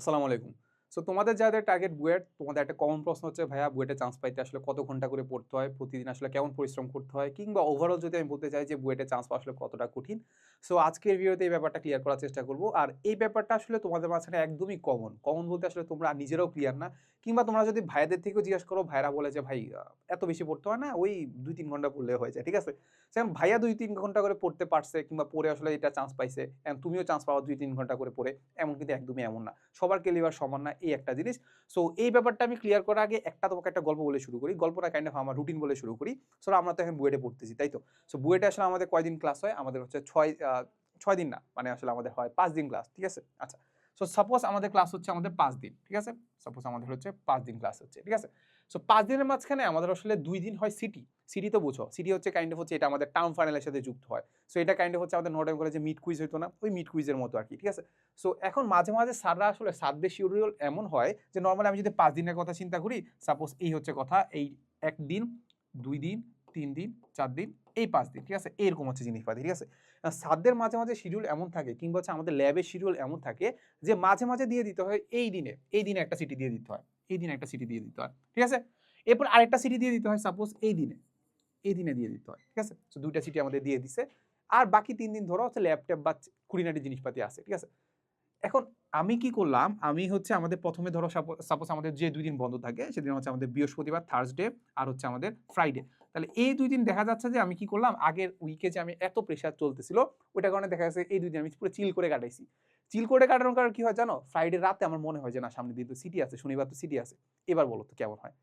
আসসালামু আলাইকুম সো তোমাদের যাদের টার্গেট বুয়েট, তোমাদের একটা কমন প্রশ্ন হচ্ছে, ভাইয়া, বুয়েটে চান্স পাইতে আসলে কত ঘণ্টা করে পড়তে হয়? প্রতিদিন আসলে কেমন পরিশ্রম করতে হয়? কিংবা ওভারঅল যদি আমি বলতে চাই যে, বুয়েটে চান্স পাওয়া আসলে কতটা কঠিন? সো আজকের ভিডিওতে এই ব্যাপারটা ক্লিয়ার করার চেষ্টা করব। আর এই ব্যাপারটা আসলে তোমাদের মাঝখানে একদমই কমন কমন বলতে আসলে তোমরা নিজেরাও ক্লিয়ার না। কিংবা তোমরা যদি ভাইয়াদের থেকেও জিজ্ঞেস করো, ভাইরা বলে যে, ভাই এত বেশি পড়তে হয় না, ওই দুই তিন ঘণ্টা পড়লে হয়ে যায়। ঠিক আছে? যেমন ভাইয়া দুই তিন ঘণ্টা করে পড়তে পারছে কিংবা পড়ে আসলে এটা চান্স পাইছে তুমিও চান্স পাওয়া দুই তিন ঘণ্টা করে পড়ে। এমন কিন্তু একদমই এমন না। সবার কেলিবার সমান না। এই একটা জিনিস। সো এই ব্যাপারটা আমি ক্লিয়ার করার আগে একটা তোমাকে একটা গল্প বলে শুরু করি। গল্পটা কাইন্ড অফ আমার রুটিন বলে শুরু করি। সো আমরা তো এখন বুয়েটে পড়তেছি, তাই তো? সো বুয়েটে আসলে আমাদের কয়দিন ক্লাস হয়? আমাদের হচ্ছে ছয় ছয় দিন না। মানে আসলে আমাদের হয় পাঁচ দিন ক্লাস ঠিক আছে? আচ্ছা। সো সাপোজ আমাদের ক্লাস হচ্ছে আমাদের পাঁচ দিন, ঠিক আছে? সাপোজ আমাদের হচ্ছে পাঁচ দিন ক্লাস হচ্ছে, ঠিক আছে? সো পাঁচ দিনের মাঝখানে আমাদের আসলে দুই দিন হয় সিটি সিটি তো বুঝো। সিটি হচ্ছে কাইন্ড অফ হচ্ছে এটা আমাদের টাউন ফাইনালের সাথে যুক্ত হয়। সো এটা কাইন্ড অফ হচ্ছে আমাদের করে যে মিড কুইজ হইতো না। ওই মিড কুইজের মতো আর কি ঠিক আছে? সো এখন মাঝে মাঝে স্যাররা আসলে সাতদের শিডিউল এমন হয় যে নর্মালি আমি যদি পাঁচ দিনের কথা চিন্তা করি সাপোজ এই হচ্ছে কথা, এই এক দিন, দুই দিন, তিন দিন, চার দিন, এই পাঁচ দিন, ঠিক আছে? এরকম হচ্ছে জিনিসপাতি, ঠিক আছে? সাতদের মাঝে মাঝে শিডিউল এমন থাকে কিংবা হচ্ছে আমাদের ল্যাবের শিডিউল এমন থাকে যে, মাঝে মাঝে দিয়ে দিতে হয় এই দিনে এই দিনে একটা সিটি দিয়ে দিতে হয়। এই দিনে একটা সিটি দিয়ে দিতে হয়, ঠিক আছে? এরপর আরেকটা সিটি দিয়ে দিতে হয় সাপোজ এই দিনে এই দিনে দিয়ে দিতে হয়, ঠিক আছে? তো দুইটা সিটি আমাদের দিয়ে দিছে। আর বাকি তিন দিন ধরো হচ্ছে ল্যাপটপ বা কুড়িনাটি জিনিসপাতি আছে, ঠিক আছে? এখন আমি কি করলাম? আমি হচ্ছে আমাদের প্রথমে ধরো সাপোজ আমাদের যে দুই দিন বন্ধ থাকে, সেদিন হচ্ছে আমাদের বৃহস্পতিবার থার্সডে আর হচ্ছে আমাদের ফ্রাইডে তাহলে এই দুই দিন দেখা যাচ্ছে যে আমি কি করলাম? আগের উইকে যে আমি এত প্রেশার চলতেছিল, ওইটার কারণে দেখা যাচ্ছে এই দুই দিন আমি পুরো চিল করে কাটাইছি। চিল করে কাটানোর কারণে কি হয় জানো? ফ্রাইডে রাতে আমার মনে হয় যে না, সামনের দিন তো সিটি আছে, শনিবার তো সিটি আছে। এবার বলো তো কেমন হয়?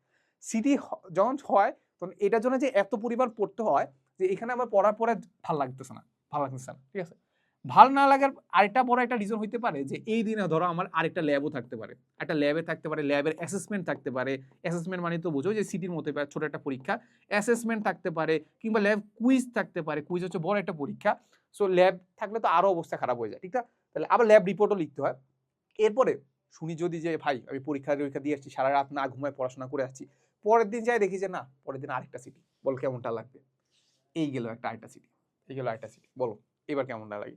সিটি যখন হয়, তখন এটার জন্য যে এত পরিমাণ পড়তে হয়, যে এখানে আমার পড়ার পরে ভালো লাগতেছে না, ভালো লাগতেছে না, ঠিক আছে? ভালো না লাগার আরেকটা বড় একটা রিজন হইতে পারে যে, এই দিনে ধরো আমার আরেকটা ল্যাবও থাকতে পারে। একটা ল্যাবে থাকতে পারে ল্যাবের অ্যাসেসমেন্ট থাকতে পারে। অ্যাসেসমেন্ট মানে তো বোঝো যে সিটির মতো ছোট একটা পরীক্ষা। অ্যাসেসমেন্ট থাকতে পারে কিংবা ল্যাব কুইজ থাকতে পারে। কুইজ হচ্ছে বড় একটা পরীক্ষা। সো ল্যাব থাকলে তো আরও অবস্থা খারাপ হয়ে যায়, ঠিক না? তাহলে আবার ল্যাব রিপোর্টও লিখতে হয়। এরপরে শুনি যদি যে, ভাই, আমি পরীক্ষা টরীক্ষা দিয়ে আসছি, সারা রাত না ঘুমায় পড়াশোনা করে আসছি। পরের দিন যাই দেখি যে, না, পরের দিন আরেকটা সিটি বল কেমনটা লাগবে? এই গেল একটা আরেকটা সিটি এই গেল আরেকটা সিটি বলো, এবার কেমনটা লাগে?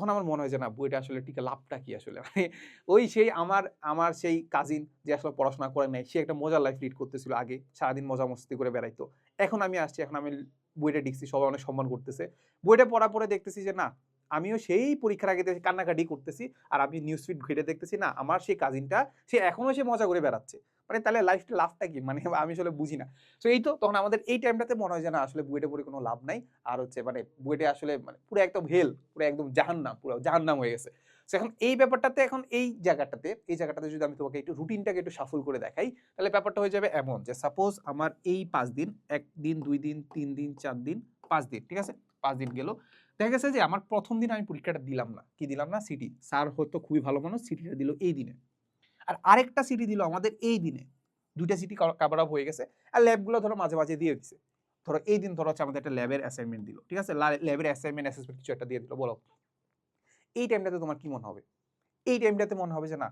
তখন আমার মনে হয় যে, না বইটা আসলে টিকে লাভটা কি আসলে? মানে ওই সেই আমার আমার সেই কাজিন যে আসলে পড়াশোনা করে নাই, সে একটা মজার লাইফ লিড করতেছিল আগে, সারাদিন মজা মস্তি করে বেড়াইতো। এখন আমি আসছি, এখন আমি বইটা দেখছি সবাই অনেক সম্মান করতেছে। বইটা পড়া পরে দেখতেছি যে, না আমিও সেই পরীক্ষার আগে কান্নাকাটি করতেছি। আর আমি নিউজ ফিড ঘেটে দেখতেছি, না, আমার সেই কাজিনটা সে এখনও সে মজা করে বেড়াচ্ছে। মানে তাহলে লাইফটা লাভটা কি? মানে আমি আসলে বুঝি না। তো এই তো তখন আমাদের এই টাইমটাতে মনে হয় যে, না, আসলে বুয়েটে পড়ে কোনো লাভ নাই। আর হচ্ছে মানে বুয়েটে আসলে মানে পুরো একদম হেল পুরো একদম জাহান্নাম, পুরো জাহান্নাম হয়ে গেছে। তো এখন এই ব্যাপারটাতে, এখন এই জায়গাটাতে এই জায়গাটাতে যদি আমি তোমাকে একটু রুটিনটাকে একটু সাফল করে দেখাই, তাহলে ব্যাপারটা হয়ে যাবে এমন যে সাপোজ আমার এই পাঁচ দিন, এক দিন, দুই দিন, তিন দিন, চার দিন, পাঁচ দিন, ঠিক আছে? পাঁচ দিন গেল। দেখা গেছে যে আমার প্রথম দিন আমি পরীক্ষাটা দিলাম না। কি দিলাম না? সিটি। স্যার হয়তো খুবই ভালো মানুষ, সিটিটা দিল এই দিনে। আর আরেকটা সিটি দিল আমাদের এই দিনে। দুইটা সিটি কাভার আপ হয়ে গেছে। আর ল্যাবগুলো ধরো মাঝে মাঝে দিয়ে দিচ্ছে ধরো এই দিন ধরো হচ্ছে আমাদের একটা ল্যাবের অ্যাসাইনমেন্ট দিল। ঠিক আছে? ল্যাবের অ্যাসাইনমেন্ট অ্যাসেসমেন্ট কিছু একটা দিয়ে দিল। বলো। এই টাইমটাতে তোমার কি মনে হবে? এই টাইমটাতে মনে হবে যে না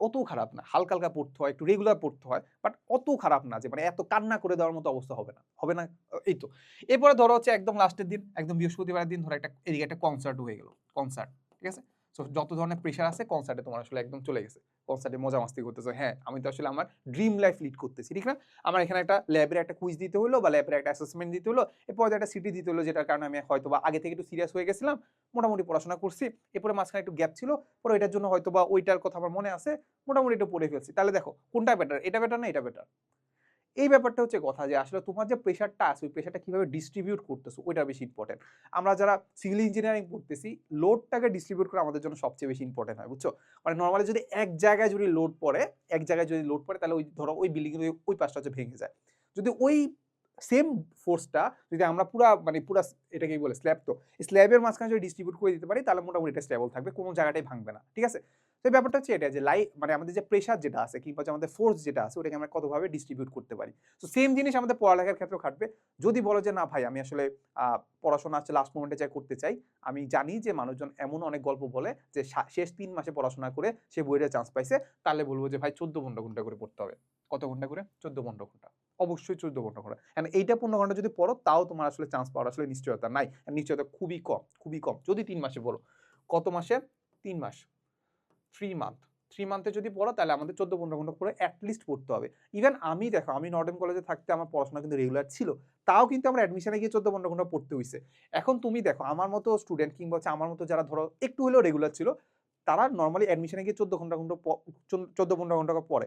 অত খারাপ না। হালকা হালকা পড়তে হয়, একটু রেগুলার পড়তে হয় বাট অত খারাপ না যে মানে এত কান্না করে দেওয়ার মতো অবস্থা হবে না হবে না এই তো। এরপরে ধরো হচ্ছে একদম লাস্টের দিন, একদম বৃহস্পতিবারের দিন ধরো একটা, এদিকে একটা কনসার্ট হয়ে গেল কনসার্ট ঠিক আছে? সো যত ধরনের প্রেশার আছে কনসার্টে তোমার আসলে একদম চলে গেছে। কনসার্টে মজা মাস্তি করতেছো। হ্যাঁ আমি তো আসলে আমার ড্রিম লাইফ লিড করতেছি, ঠিক না? আমার এখানে একটা ল্যাবের একটা কুইজ দিতে হলো বা ল্যাবের একটা অ্যাসেসমেন্ট দিতে হলো, এরপর একটা সিটি দিতে হলো, যেটার কারণে আমি হয়তো বা আগে থেকে একটু সিরিয়াস হয়ে গেছিলাম, মোটামুটি পড়াশোনা করছি, এরপরে মাঝখানে একটু গ্যাপ ছিল, পরে এটার জন্য হয়তো বা ওইটার কথা আমার মনে আছে, মোটামুটি একটু পড়ে ফেলছি। তাহলে দেখো, কোনটা বেটার এটা বেটার না এটা বেটার এই ব্যাপারটা হচ্ছে কথা যে আসলে তোমার যে প্রেশারটা আছে, ওই প্রেশারটা কীভাবে ডিস্ট্রিবিউট করতেছো, ওইটা বেশি ইম্পর্টেন্ট আমরা যারা সিভিল ইঞ্জিনিয়ারিং পড়তেছি লোডটাকে ডিস্ট্রিবিউট করা আমাদের জন্য সবচেয়ে বেশি ইম্পর্টেন্ট হয়, বুঝছ? মানে নর্মালি যদি এক জায়গায় যদি লোড পড়ে, এক জায়গায় যদি লোড পড়ে, তাহলে ওই ধরো ওই বিল্ডিং ওই পাশটা হচ্ছে ভেঙে যায়। যদি ওই সেম ফোর্সটা যদি আমরা পুরা মানে পুরা এটাকে বলে স্ল্যাব তো স্ল্যাবের মাঝখানে যদি ডিস্ট্রিবিউট করে দিতে পারি, তাহলে মোটামুটি এটা স্টেবল থাকবে, কোনো জায়গাটাই ভাঙবে না, ঠিক আছে? তো ব্যাপারটা হচ্ছে এটা যে লাই মানে আমাদের যে প্রেশার যেটা আছে কিংবা যে আমাদের ফোর্স যেটা আছে, ওটাকে আমরা কতভাবে ডিস্ট্রিবিউট করতে পারি? তো সেম জিনিস আমাদের পড়ালেখার ক্ষেত্রেও খাটবে যদি বলো যে, না ভাই, আমি আসলে পড়াশোনা হচ্ছে লাস্ট মোমেন্টে যাই করতে চাই, আমি জানি যে মানুষজন এমন অনেক গল্প বলে যে শেষ তিন মাসে পড়াশোনা করে সে বইয়ের চান্স পাইছে, তাহলে বলব যে, ভাই, চোদ্দ পনেরো ঘণ্টা করে পড়তে হবে। কত ঘণ্টা করে? চোদ্দ পনেরো ঘণ্টা। অবশ্যই চোদ্দ ঘণ্টা। করে কারণ এইটা পনেরো ঘণ্টা যদি পড়ো, তাও তোমার আসলে চান্স পাওয়ার আসলে নিশ্চয়তা নাই। নিশ্চয়তা খুবই কম খুবই কম। যদি তিন মাসে পড়ো, কত মাসে? তিন মাস। থ্রি মান্থ থ্রি মান্থে যদি পড়ো তাহলে আমাদের চোদ্দ পনেরো ঘণ্টা করে অ্যাটলিস্ট পড়তে হবে। ইভেন আমি দেখো, আমি নর্ডেন কলেজে থাকতে আমার পড়াশোনা কিন্তু রেগুলার ছিল, তাও কিন্তু আমার অ্যাডমিশনে গিয়ে চোদ্দ পনেরো ঘণ্টা পড়তে হয়েছে এখন তুমি দেখো, আমার মতো স্টুডেন্ট কিংবা হচ্ছে আমার মতো যারা ধরো একটু হলেও রেগুলার ছিল, তারা নর্মালি অ্যাডমিশনে গিয়ে চোদ্দ ঘণ্টা ঘণ্টা চোদ্দ পনেরো ঘণ্টা পড়ে।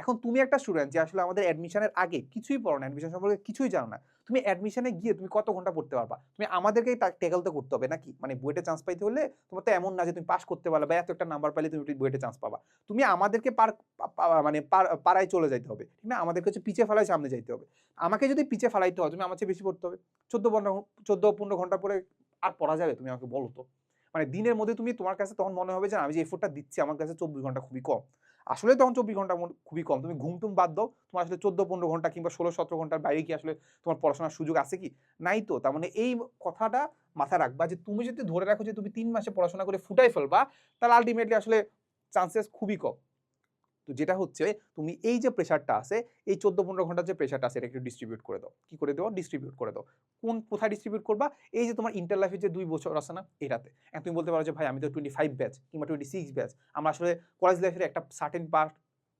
এখন তুমি একটা স্টুডেন্ট যে আসলে আমাদের অ্যাডমিশনের আগে কিছুই পড়ো না অ্যাডমিশন সম্পর্কে কিছুই জানো না। তুমি অ্যাডমিশনে গিয়ে তুমি কত ঘণ্টা পড়তে পারবা? তুমি আমাদেরকেই টেকল তো করতে হবে নাকি? মানে বুয়েটে চান্স পাইতে হলে তোমার তো এমন না যে তুমি পাস করতে পারবে বা এত একটা নাম্বার পাইলে তুমি বুয়েটে চান্স পাবা। তুমি আমাদেরকে পার মানে পাড়ায় চলে যাইতে হবে, ঠিক না? আমাদেরকে হচ্ছে পিছিয়ে ফেলায় সামনে যাইতে হবে। আমাকে যদি পিছিয়ে ফেলাইতে হয়, তুমি আমার চেয়ে বেশি পড়তে হবে। চোদ্দ পনেরো চোদ্দ পনেরো ঘণ্টা পরে আর পড়া যাবে? তুমি আমাকে বলো তো। মানে দিনের মধ্যে তুমি তোমার কাছে তখন মনে হবে যে আমি যে এফোর্টটা দিচ্ছি, আমার কাছে চব্বিশ ঘণ্টা খুবই কম। আসলে তখন চব্বিশ ঘণ্টা খুবই কম। তুমি ঘুম টুম বাদ দাও, তোমার আসলে চোদ্দ, পনেরো ঘণ্টা কিংবা ষোলো, সতেরো ঘণ্টার বাইরে কি আসলে তোমার পড়াশোনার সুযোগ আছে কি? নাই তো। তার মানে এই কথাটা মাথায় রাখবা যে তুমি যদি ধরে রাখো যে তুমি তিন মাসে পড়াশোনা করে ফুটাই ফেলবা, তাহলে আলটিমেটলি আসলে চান্সেস খুবই কম। তো যেটা হচ্ছে, তুমি এই যে প্রেশারটা আছে, এই চোদ্দ পনেরো ঘণ্টার যে প্রেশারটা আছে এটা একটু ডিস্ট্রিবিউট করে দাও। কি করে দাও ডিস্ট্রিবিউট করে দাও। কোন, কোথায় ডিস্ট্রিবিউট করবা? এই যে তোমার ইন্টার লাইফে যে দুই বছর আছে না, এটাতে। তুমি বলতে পারো যে, ভাই, আমি তো টোয়েন্টি ফাইভ ব্যাচ কিংবা টোয়েন্টি সিক্স ব্যাচ আমরা আসলে কলেজ লাইফের একটা সার্টেন পার্ট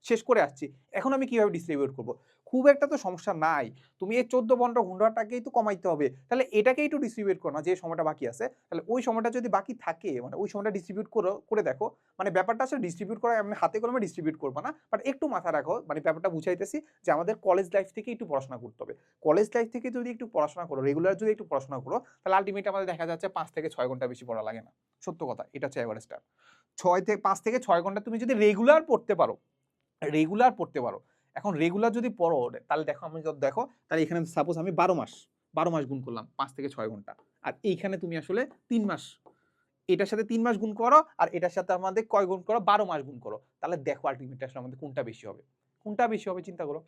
শেষ করে আসছি। এখন আমি কীভাবে ডিস্ট্রিবিউট করব? খুব একটা তো সমস্যা নাই। তুমি এই চোদ্দ পনেরো ঘন্টাটাকেই তো কমাইতে হবে। তাহলে এটাকেই একটু ডিস্ট্রিবিউট করো না, যে সময়টা বাকি আছে। তাহলে ওই সময়টা যদি বাকি থাকে মানে ওই সময়টা ডিস্ট্রিবিউট করো, করে দেখো। মানে ব্যাপারটা আসলে ডিস্ট্রিবিউট করা, আমি হাতে কলমে ডিস্ট্রিবিউট করব না। বাট একটু মাথা রাখো মানে ব্যাপারটা বুঝাইতেছি যে আমাদের কলেজ লাইফ থেকে একটু পড়াশোনা করতে হবে। কলেজ লাইফ থেকে যদি একটু পড়াশোনা করো রেগুলার যদি একটু পড়াশোনা করো, তাহলে আলটিমেট আমাদের দেখা যাচ্ছে পাঁচ থেকে ছয় ঘণ্টা বেশি পড়া লাগে না। সত্য কথা, এটা হচ্ছে অ্যাভারেজটা ছয় থেকে, পাঁচ থেকে ছয় ঘণ্টা তুমি যদি রেগুলার পড়তে পারো রেগুলার পড়তে পারো। এখন রেগুলার যদি পড়ো, তাহলে দেখো আমি যদি দেখো, তাহলে এখানে সাপোজ আমি বারো মাস বারো মাস গুণ করলাম, পাঁচ থেকে ছয় ঘণ্টা। আর এইখানে তুমি আসলে তিন মাস, এটার সাথে তিন মাস গুণ করো, আর এটার সাথে আমাদের কয় গুণ করো? বারো মাস গুণ করো। তাহলে দেখো আলটিমেটলি আসলে আমাদের কোনটা বেশি হবে। কোনটা বেশি হবে চিন্তা করো?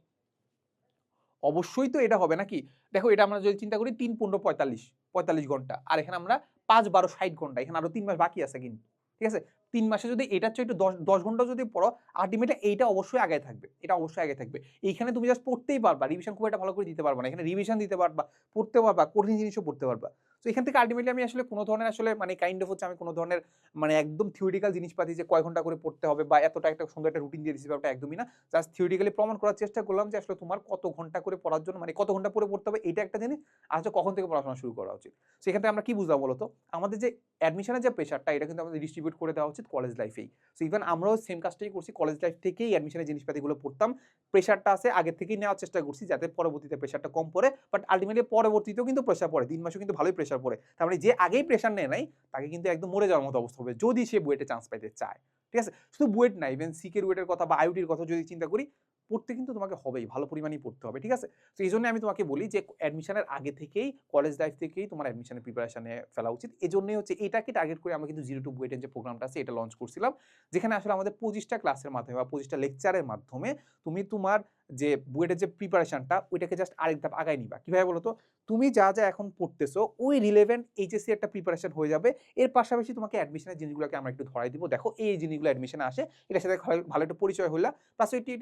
অবশ্যই তো এটা হবে নাকি? দেখো এটা আমরা যদি চিন্তা করি, তিন, পনেরো, পঁয়তাল্লিশ পঁয়তাল্লিশ ঘণ্টা। আর এখানে আমরা পাঁচ, বারো, ষাট ঘণ্টা, এখানে আরও তিন মাস বাকি আছে কিন্তু। ঠিক আছে? তিন মাসে যদি এটার চেয়ে একটু দশ দশ ঘণ্টা যদি পড়ো আলটিমেটলি এইটা অবশ্যই আগে থাকবে। এটা অবশ্যই আগে থাকবে। এইখানে তুমি জাস্ট পড়তেই পারবা। রিভিশন খুব একটা ভালো করে দিতে পারবা না। এখানে রিভিশন দিতে পারবা পড়তে পারবা, কঠিন জিনিসও পড়তে পারবা। তো এখান থেকে আলটিমেটলি আমি আসলে কোনো ধরনের আসলে মানে কাইন্ড অফ হচ্ছে আমি কোনো ধরনের মানে একদম থিওরিটিক্যাল জিনিসপাতি যে কয় ঘণ্টা করে পড়তে হবে বা এতটা একটা সুন্দর একটা রুটিন দিয়ে দিচ্ছি ব্যাপারটা একদমই না। জাস্ট থিওরিটিক্যালি প্রমাণ করার চেষ্টা করলাম যে আসলে তোমার কত ঘণ্টা করে পড়ার জন্য মানে কত ঘণ্টা পরে পড়তে হবে এটা একটা জিনিস হচ্ছে কখন থেকে পড়াশোনা শুরু করা উচিত। সেখান থেকে আমরা কি বুঝলাম বলতো? আমাদের যে অ্যাডমিশনের যে প্রেশারটা এটা কিন্তু আমাদের ডিস্ট্রিবিউট করে দেওয়া উচিত কলেজ লাইফেই সো ইভেন আমরাও সেম কাজটাই করছি কলেজ লাইফ থেকেই অ্যাডমিশনের জিনিসপাতিগুলো পড়তাম। প্রেশারটা আছে, আগে থেকেই নেওয়ার চেষ্টা করছি যাতে পরবর্তীতে প্রেশারটা কম পড়ে বাট আলটিমেটলি পরবর্তীতেও কিন্তু প্রেশার পড়ে। তিন মাসেও কিন্তু ভালোই পড়ে। তার মানে যে আগেই প্রেশার নেয় নাই, তাকে কিন্তু একদম মরে যাওয়ার মতো অবস্থা হবে যদি সে বুয়েটে চান্স পাইতে চায়। ঠিক আছে? শুধু বুয়েট না ইভেন সিকের বুয়েটের কথা বা আইউটির কথা যদি চিন্তা করি, পড়তে কিন্তু তোমাকে হবেই, ভালো পরিমাণেই পড়তে হবে, ঠিক আছে? তো এই জন্য আমি তোমাকে বলি যে অ্যাডমিশনের আগে থেকেই কলেজ লাইফ থেকেই তোমার অ্যাডমিশনের প্রিপারেশনে ফেলা উচিত। এই জন্যই হচ্ছে এটাকে টার্গেট করে আমরা কিন্তু জিরো টু বুয়েটের যে প্রোগ্রামটা আছে, এটা লঞ্চ করছিলাম। যেখানে আসলে আমাদের পঁচিশটা ক্লাসের মাধ্যমে বা পঁচিশটা লেকচারের মাধ্যমে তুমি তোমার যে বুয়েটের যে প্রিপারেশনটা ওইটাকে জাস্ট আরেক ধাপ আগায় নিবা। কীভাবে বলো তো তুমি যা যা এখন পড়তেছো, ওই রিলেভেন্ট এইচএসসি একটা প্রিপারেশন হয়ে যাবে। এর পাশাপাশি তোমাকে অ্যাডমিশনের জিনিসগুলোকে আমরা একটু ধরাই দিব। দেখো, এই জিনিসগুলো অ্যাডমিশনে আসে। এটার সাথে ভালো একটু পরিচয় হইলা। প্লাস এটি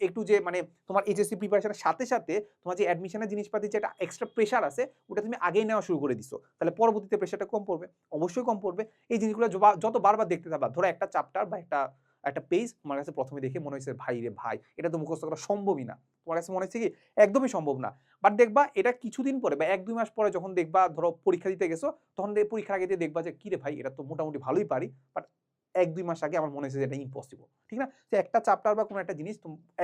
একটু যে মানে তোমার এইচএসসি প্রিপারেশনের সাথে সাথে তোমার যে অ্যাডমিশনের জিনিসপাতি যে একটা এক্সট্রা প্রেশার আছে, ওটা তুমি আগেই নেওয়া শুরু করে দিছো। তাহলে পরবর্তীতে প্রেশারটা কম পড়বে। অবশ্যই কম পড়বে। এই জিনিসগুলো যত বারবার দেখতে থাকবা, ধরো একটা চ্যাপ্টার বা একটা একটা পেজ তোমার কাছে প্রথমে দেখে মনে হয়েছে, ভাই রে ভাই, এটা তো মুখস্থ করা সম্ভবই না। তোমার কাছে মনে হচ্ছে কি, একদমই সম্ভব না। বাট দেখবা এটা কিছুদিন পরে বা এক দুই মাস পরে যখন দেখবা, ধরো পরীক্ষা দিতে গেছো, তখন পরীক্ষার আগে দেখবা যে, কি রে ভাই, এটা তো মোটামুটি ভালোই পারি। বাট এক দুই মাস আগে আমার মনে হয়েছে যে, এটা ইম্পসিবল ঠিক না? যে একটা চ্যাপ্টার বা কোনো একটা জিনিস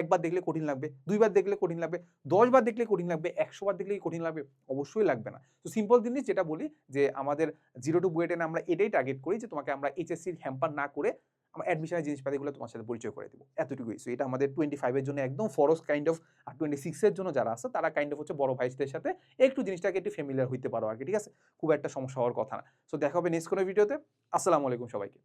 একবার দেখলে কঠিন লাগবে, দুইবার দেখলে কঠিন লাগবে, দশবার দেখলে কঠিন লাগবে একশো বার দেখলে কঠিন লাগবে, অবশ্যই লাগবে না। তো সিম্পল জিনিস যেটা বলি যে, আমাদের জিরো টু বুয়েটেনে আমরা এটাই টার্গেট করি যে, তোমাকে আমরা এইচএসসির হ্যাম্পার না করে আমরা অ্যাডমিশনের জিনিসপাতিগুলো তোমার সাথে পরিচয় করে দেবো। এতটুকুই। সো এটা আমাদের টোয়েন্টি ফাইভের জন্য একদম ফরস কাইন্ড অফ আর টোয়েন্টি সিক্সের জন্য যারা আছে, তারা কাইন্ড অফ হচ্ছে বড় ভাইসদের সাথে একটু জিনিসটাকে একটু ফ্যামিলিয়ার হইতে পারো আর কি, ঠিক আছে? খুব একটা সমস্যা হওয়ার কথা না। সো দেখা হবে নেক্সট কোনো ভিডিওতে আসসালামু আলাইকুম সবাইকে।